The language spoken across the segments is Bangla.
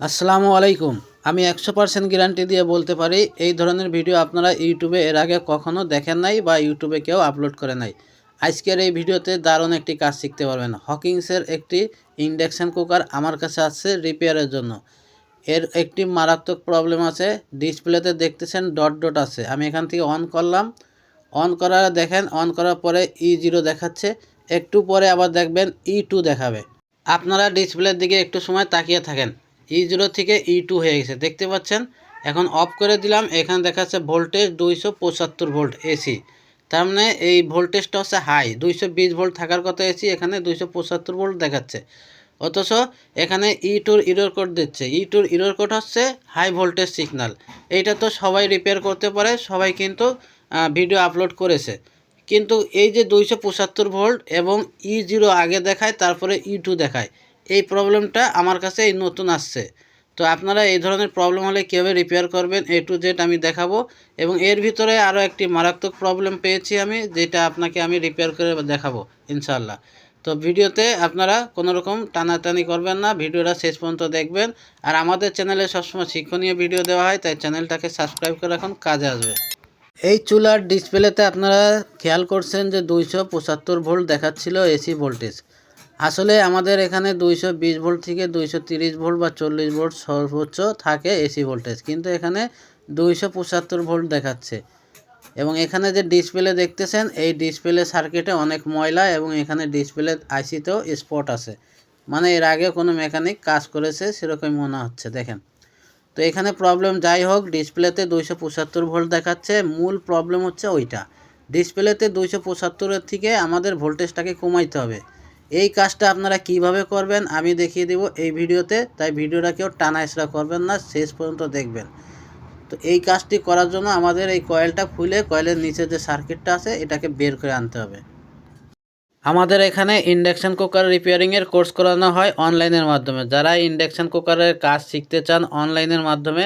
আসসালামু আলাইকুম। আমি একশো পার্সেন্ট গ্যারান্টি দিয়ে বলতে পারি, এই ধরনের ভিডিও আপনারা ইউটিউবে এর আগে কখনো দেখেন নাই বা ইউটিউবে কেউ আপলোড করে নাই। আজকের এই ভিডিওতে দারুণ একটি কাজ শিখতে পারবেন। হকিংসের একটি ইন্ডাকশান কুকার আমার কাছে আছে রিপেয়ারের জন্য। এর একটি মারাত্মক প্রবলেম আছে ডিসপ্লেতে দেখতেছেন ডট ডট আছে। আমি এখান থেকে অন করলাম। অন করার, দেখেন অন করার পরে ই জিরো দেখাচ্ছে। একটু পরে আবার দেখবেন ই টু দেখাবে। আপনারা ডিসপ্লের দিকে একটু সময় তাকিয়ে থাকেন। ই জিরো থেকে ই টু হয়ে গেছে। দেখতে পাচ্ছেন? এখন অফ করে দিলাম। এখানে দেখাচ্ছে ভোল্টেজ দুইশো পঁচাত্তর ভোল্ট এসি তার মানে এই ভোল্টেজটা হচ্ছে হাই দুইশো বিশ ভোল্ট থাকার কথা এসি এখানে দুইশো পঁচাত্তর ভোল্ট দেখাচ্ছে। অথচ এখানে ই টুর ইরোর কোড দিচ্ছে। ই টুর ইরোর কোড হচ্ছে হাই ভোল্টেজ সিগন্যাল এইটা তো সবাই রিপেয়ার করতে পারে, সবাই কিন্তু ভিডিও আপলোড করেছে। কিন্তু এই যে দুইশো পঁচাত্তর ভোল্ট এবং ই জিরো আগে দেখায়, তারপরে ই টু দেখায়। এই প্রবলেমটা আমার কাছে এই নতুন আসছে। তো আপনারা এই ধরনের প্রবলেম হলে কীভাবে রিপেয়ার করবেন এ টু জেড আমি দেখাবো এবং এর ভিতরে আরও একটি মারাত্মক প্রবলেম পেয়েছি আমি, যেটা আপনাকে আমি রিপেয়ার করে দেখাবো ইনশাল্লাহ তো ভিডিওতে আপনারা কোনো রকম টানাটানি করবেন না, ভিডিওটা শেষ পর্যন্ত দেখবেন। আর আমাদের চ্যানেলে সবসময় শিক্ষণীয় ভিডিও দেওয়া হয়, তাই চ্যানেলটাকে সাবস্ক্রাইব করে রাখুন, কাজে আসবে। এই চুলার ডিসপ্লেতে আপনারা খেয়াল করছেন যে দুইশো পঁচাত্তর ভোল্ট দেখাচ্ছিল এসি ভোল্টেজ আসলে আমাদের এখানে দুইশো বিশ ভোল্ট থেকে দুইশো তিরিশ ভোল্ট বা চল্লিশ ভোল্ট সর্বোচ্চ থাকে এসি ভোল্টেজ। কিন্তু এখানে দুইশো পঁচাত্তর ভোল্ট দেখাচ্ছে। এবং এখানে যে ডিসপ্লে দেখতেছেন, এই ডিসপ্লে সার্কিটে অনেক ময়লা এবং এখানে ডিসপ্লে আইসিতেও স্পট আছে। মানে এর আগে কোনো মেকানিক কাজ করেছে সেরকম মনে হচ্ছে, দেখেন। তো এখানে প্রবলেম যাই হোক, ডিসপ্লেতে দুইশো পঁচাত্তর ভোল্ট দেখাচ্ছে। মূল প্রবলেম হচ্ছে ওইটা। ডিসপ্লেতে দুইশো পঁচাত্তরের থেকে আমাদের ভোল্টেজটাকে কমাইতে হবে। এই কাজটা আপনারা কীভাবে করবেন আমি দেখিয়ে দেব এই ভিডিওতে, তাই ভিডিওটা কেউ টানা এসরা করবেন না, শেষ পর্যন্ত দেখবেন। তো এই কাজটি করার জন্য আমাদের এই কয়েলটা খুলে কয়েলের নিচে যে সার্কিটটা আছে, এটাকে বের করে আনতে হবে। আমাদের এখানে ইন্ডাকশান কুকার রিপেয়ারিংয়ের কোর্স করানো হয় অনলাইনের মাধ্যমে। যারা ইন্ডাকশান কুকারের কাজ শিখতে চান অনলাইনের মাধ্যমে,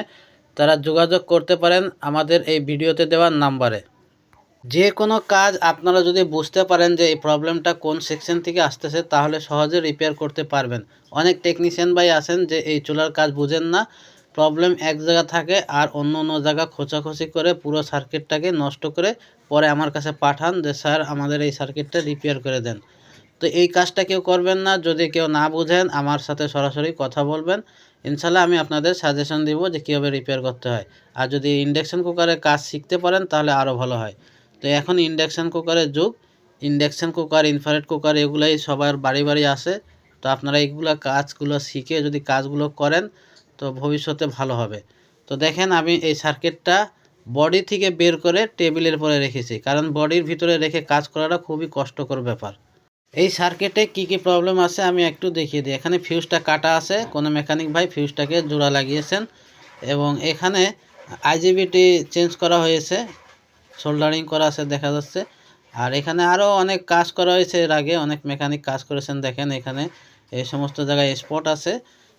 তারা যোগাযোগ করতে পারেন আমাদের এই ভিডিওতে দেওয়ার নাম্বারে যে কোনো কাজ আপনারা যদি বুঝতে পারেন যে এই প্রবলেমটা কোন সেকশন থেকে আসতেছে, তাহলে সহজে রিপেয়ার করতে পারবেন। অনেক টেকনিশিয়ান ভাই আছেন যে এই চুলার কাজ বুঝেন না প্রবলেম এক জায়গা থাকে আর অন্য অন্য জায়গা খোঁচাখুচি করে পুরো সার্কিটটাকে নষ্ট করে পরে আমার কাছে পাঠান যে, স্যার, আমাদের এই সার্কিটটা রিপেয়ার করে দেন। তো এই কাজটা কেউ করবেন না, যদি কেউ না বুঝেন, আমার সাথে সরাসরি কথা বলবেন। ইনশাল্লাহ আমি আপনাদের সাজেশন দিব যে কীভাবে রিপেয়ার করতে হয়। আর যদি ইন্ডাকশন কুকারের কাজ শিখতে পারেন, তাহলে আরও ভালো হয়। তো এখন ইন্ডাকশান কুকারের যুগ। ইন্ডাকশান কুকার ইনফারেট কুকার এগুলাই সবার বাড়ি বাড়ি আসে। তো আপনারা এইগুলো কাজগুলো শিখে যদি কাজগুলো করেন, তো ভবিষ্যতে ভালো হবে। তো দেখেন আমি এই সার্কিটটা বডি থেকে বের করে টেবিলের পরে রেখেছি। কারণ বডির ভিতরে রেখে কাজ করাটা খুবই কষ্টকর ব্যাপার। এই সার্কিটে কি কি প্রবলেম আছে আমি একটু দেখিয়ে দিই। এখানে ফিউজটা কাটা আছে। কোনো মেকানিক ভাই ফিউজটাকে জোড়া লাগিয়েছেন। এবং এখানে আইজিবিটি চেঞ্জ করা হয়েছে। সোল্ডারিং করা আছে দেখা যাচ্ছে। আর এখানে আরও অনেক কাজ করা হয়েছে এর আগে, অনেক মেকানিক কাজ করেছেন দেখেন এখানে। এই সমস্ত জায়গায় স্পট আছে।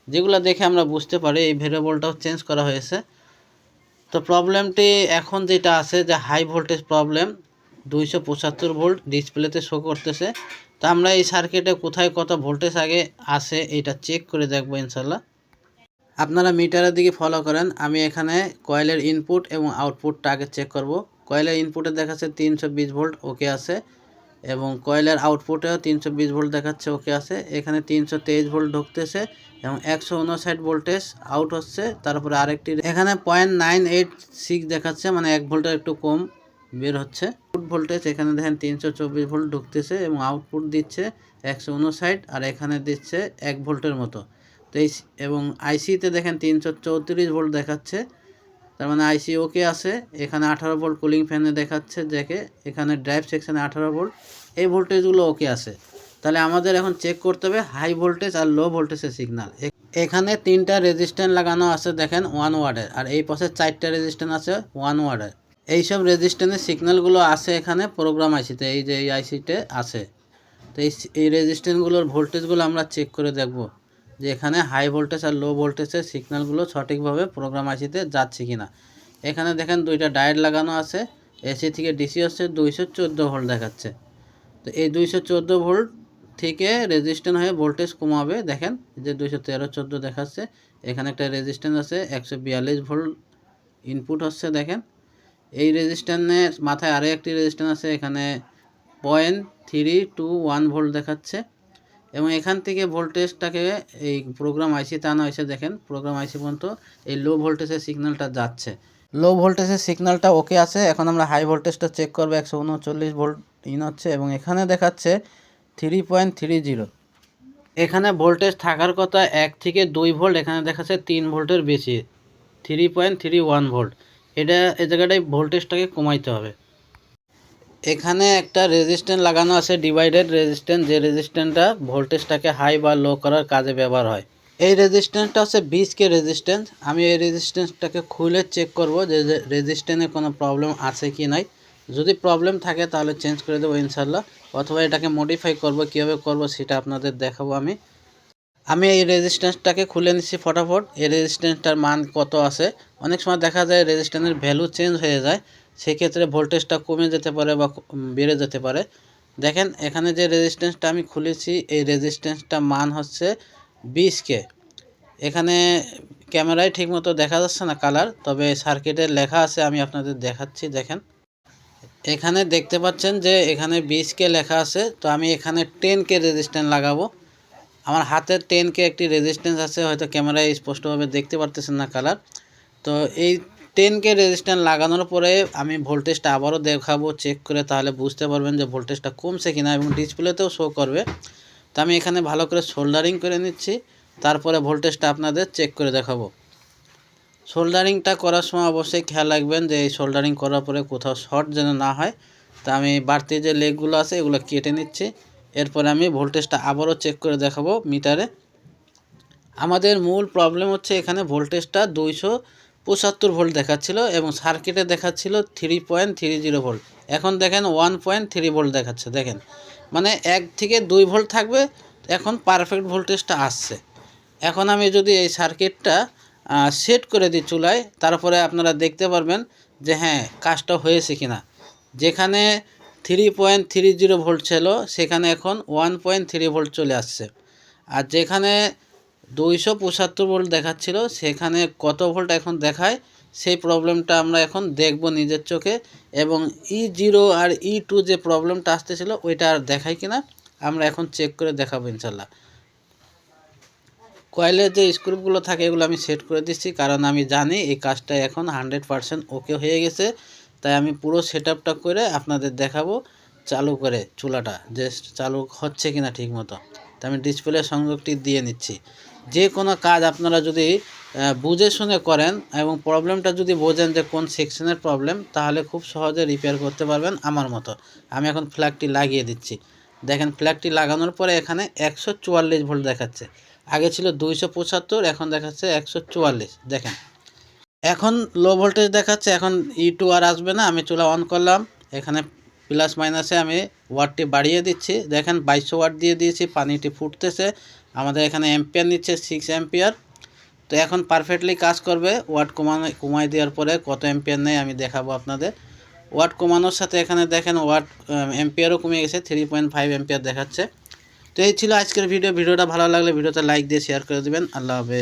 যেগুলো দেখে আমরা বুঝতে পারি, এই ভেরিয়েবলটাও চেঞ্জ করা হয়েছে। তো প্রবলেমটি এখন যেটা আছে যে হাই ভোল্টেজ প্রবলেম দুইশো পঁচাত্তর ভোল্ট ডিসপ্লেতে শো করতেছে। তো আমরা এই সার্কিটে কোথায় কত ভোল্টেজ আগে আছে এটা চেক করে দেখব ইনশাল্লাহ আপনারা মিটারের দিকে ফলো করেন, আমি এখানে কয়েলের ইনপুট এবং আউটপুটটা আগে চেক করব। কয়েলের ইনপুটে দেখাচ্ছে তিনশো বিশ ভোল্ট ওকে আছে। এবং কয়লার আউটপুটেও তিনশো বিশ ভোল্ট দেখাচ্ছে ওকে আছে। এখানে তিনশো তেইশ ভোল্ট ঢুকতেছে এবং একশো উনষাট ভোল্টেজ আউট হচ্ছে। তারপরে আরেকটি এখানে পয়েন্ট নাইন এইট সিক্স দেখাচ্ছে মানে এক ভোল্টের একটু কম বের হচ্ছে। আউট ভোল্টেজ এখানে দেখেন তিনশো চব্বিশ ভোল্ট ঢুকতেছে এবং আউটপুট দিচ্ছে একশো উনষাট আর এখানে দিচ্ছে এক ভোল্টের মতো। তো এবং আইসিতে দেখেন তিনশো চৌত্রিশ ভোল্ট দেখাচ্ছে। তার মানে আইসি ওকে আছে, এখানে আঠারো ভোল্ট কুলিং ফ্যানে দেখাচ্ছে, দেখে এখানে ড্রাইভ সেকশানে আঠারো ভোল্ট এই ভোল্টেজগুলো ওকে আছে। তাহলে আমাদের এখন চেক করতে হবে হাই ভোল্টেজ আর লো ভোল্টেজের সিগনাল এখানে তিনটা রেজিস্ট্যান্ট লাগানো আছে, দেখেন ওয়ান ওয়ার্ডের আর এই পাশে চারটা রেজিস্ট্যান্ট আছে ওয়ান ওয়ার্ডের এইসব রেজিস্ট্যান্টের সিগন্যালগুলো আছে এখানে প্রোগ্রাম আইসিতে এই যে এই আইসিতে আছে। তো এই এই রেজিস্ট্যান্টগুলোর ভোল্টেজগুলো আমরা চেক করে দেখব। যে এখানে হাই ভোল্টেজ আর লো ভোল্টেজের সিগন্যালগুলো সঠিকভাবে প্রোগ্রাম আইসিতে যাচ্ছে কি না এখানে দেখেন দুইটা ডায়েট লাগানো আছে এসি থেকে ডিসি হচ্ছে দুইশো চোদ্দ ভোল্ট দেখাচ্ছে। তো এই দুইশো চোদ্দ ভোল্ট থেকে রেজিস্ট্যান্ট হয়ে ভোল্টেজ কমাবে, দেখেন যে দুইশো তেরো চোদ্দ দেখাচ্ছে, এখানে একটা রেজিস্ট্যান্স আছে, একশো বিয়াল্লিশ ভোল্ট ইনপুট হচ্ছে, দেখেন। এই রেজিস্ট্যান্সের মাথায় আরও একটি রেজিস্ট্যান্স আছে, এখানে point three two one volt দেখাচ্ছে। এবং এখান থেকে ভোল্টেজটাকে এই প্রোগ্রাম আইসিতে আনা হয়েছে দেখেন প্রোগ্রাম আইসি পর্যন্ত এই লো ভোল্টেজের সিগন্যালটা যাচ্ছে। লো ভোল্টেজের সিগন্যালটা ওকে আছে, এখন আমরা হাই ভোল্টেজটা চেক করব, একশো উনচল্লিশ ভোল্ট ইন হচ্ছে এবং এখানে দেখাচ্ছে থ্রি পয়েন্ট থ্রি জিরো এখানে ভোল্টেজ থাকার কথা এক থেকে দুই ভোল্ট এখানে দেখাচ্ছে তিন ভোল্টের বেশি three point three one volt এটা, এ জায়গাটায় ভোল্টেজটাকে কমাইতে হবে। এখানে একটা রেজিস্ট্যান্ট লাগানো আছে ডিভাইডেড রেজিস্ট্যান্স যে রেজিস্ট্যান্সটা ভোল্টেজটাকে হাই বা লো করার কাজে ব্যবহার হয়। এই রেজিস্ট্যান্সটা হচ্ছে বিশ কে রেজিস্ট্যান্স আমি এই রেজিস্ট্যান্সটাকে খুলে চেক করব যে রেজিস্ট্যান্সে কোনো প্রবলেম আছে কি নাই। যদি প্রবলেম থাকে তাহলে চেঞ্জ করে দেবো ইনশাল্লাহ অথবা এটাকে মডিফাই করব, কীভাবে করব সেটা আপনাদের দেখাবো আমি। আমি এই রেজিস্ট্যান্সটাকে খুলে নিচ্ছি ফটাফট। এই রেজিস্ট্যান্সটার মান কত আছে? অনেক সময় দেখা যায় রেজিস্ট্যান্সের ভ্যালু চেঞ্জ হয়ে যায়। সেক্ষেত্রে ভোল্টেজটা কমে যেতে পারে বা বেড়ে যেতে পারে। দেখেন, এখানে যে রেজিস্ট্যান্সটা আমি খুলেছি, এই রেজিস্ট্যান্সটা মান হচ্ছে বিশ কে। এখানে ক্যামেরায় ঠিকমতো দেখা যাচ্ছে না কালার তবে সার্কিটের লেখা আছে, আমি আপনাদের দেখাচ্ছি, দেখেন। এখানে দেখতে পাচ্ছেন যে এখানে বিশ কে লেখা আছে, তো আমি এখানে টেন কে রেজিস্ট্যান্স লাগাবো। আমার হাতে টেন কে একটি রেজিস্ট্যান্স আছে, হয়তো ক্যামেরায় স্পষ্টভাবে দেখতে পারতেছেন না কালার তো এই টেন কে রেজিস্ট্যান্স লাগানোর পরে আমি ভোল্টেজটা আবারও দেখাবো চেক করে তাহলে বুঝতে পারবেন যে ভোল্টেজটা কমছে কিনা এবং ডিসপ্লেতেও শো করবে। তো আমি এখানে ভালো করে সোল্ডারিং করে নিচ্ছি, তারপরে ভোল্টেজটা আপনাদের চেক করে দেখাবো। সোল্ডারিংটা করার সময় অবশ্যই খেয়াল রাখবেন যে এই সোল্ডারিং করার পরে কোথাও শর্ট যেন না হয়। তা আমি বাড়তি যে লেগগুলো আছে, এগুলো কেটে নিচ্ছি। এরপরে আমি ভোল্টেজটা আবারও চেক করে দেখাবো মিটারে আমাদের মূল প্রবলেম হচ্ছে এখানে ভোল্টেজটা দুইশো পঁচাত্তর ভোল্ট দেখাচ্ছিল এবং সার্কিটে দেখাচ্ছিল three point three zero volt এখন দেখেন ওয়ান পয়েন্ট থ্রি ভোল্ট দেখাচ্ছে, দেখেন। মানে এক থেকে দুই ভোল্ট থাকবে, এখন পারফেক্ট ভোল্টেজটা আসছে। এখন আমি যদি এই সার্কিটটা সেট করে দিই চুলায়, তারপরে আপনারা দেখতে পারবেন যে হ্যাঁ কাজটা হয়েছে কিনা। যেখানে three point three zero volt ছিল, সেখানে এখন ওয়ান পয়েন্ট থ্রি ভোল্ট চলে আসছে। আর যেখানে দুইশো পঁচাত্তর ভোল্ট দেখাচ্ছিল, সেখানে কত ভোল্ট এখন দেখায়, সেই প্রবলেমটা আমরা এখন দেখব নিজের চোখে এবং ই জিরো আর ই টু যে প্রবলেমটা আসতেছিল, ওইটা আর দেখায় কিনা, আমরা এখন চেক করে দেখাবো ইনশাল্লাহ কয়েলের যে স্ক্রুপগুলো থাকে, এগুলো আমি সেট করে দিচ্ছি, কারণ আমি জানি এই কাজটা এখন হান্ড্রেড পারসেন্ট ওকে হয়ে গেছে, তাই আমি পুরো সেট করে আপনাদের দেখাবো, চালু করে চুলাটা যে চালু হচ্ছে কিনা ঠিক মতো তো আমি ডিসপ্লে সংযোগটি দিয়ে নিচ্ছি। যে কোনো কাজ আপনারা যদি বুঝে শুনে করেন এবং প্রবলেমটা যদি বোঝেন যে কোন সেকশনের প্রবলেম, তাহলে খুব সহজে রিপেয়ার করতে পারবেন আমার মতো। আমি এখন ফ্ল্যাগটি লাগিয়ে দিচ্ছি। দেখেন ফ্ল্যাগটি লাগানোর পরে এখানে একশো চুয়াল্লিশ ভোল্ট দেখাচ্ছে। আগে ছিল দুইশো পঁচাত্তর, এখন দেখাচ্ছে একশো চুয়াল্লিশ। দেখেন। এখন লো ভোল্টেজ দেখাচ্ছে, এখন ই টু আর আসবে না, আমি চুলা অন করলাম। এখানে প্লাস মাইনাসে আমি ওয়াটটি বাড়িয়ে দিচ্ছি। দেখেন বাইশশো ওয়াট দিয়ে দিয়েছি, পানিটি ফুটতেছে। আমাদের এখানে অ্যাম্পিয়ার নিচ্ছে সিক্স অ্যাম্পিয়ার তো এখন পারফেক্টলি কাজ করবে। ওয়াট কমানো কমাই দেওয়ার পরে কত অ্যাম্পিয়ার নেয় আমি দেখাবো আপনাদের। ওয়াট কমানোর সাথে এখানে দেখেন ওয়াট অ্যাম্পিয়ারও কমে গেছে থ্রি পয়েন্ট ফাইভ অ্যাম্পিয়ার দেখাচ্ছে। তো এই ছিল আজকের ভিডিও ভিডিওটা ভালো লাগলে ভিডিওতে লাইক দিয়ে শেয়ার করে দেবেন। আল্লাহ হাফেজ।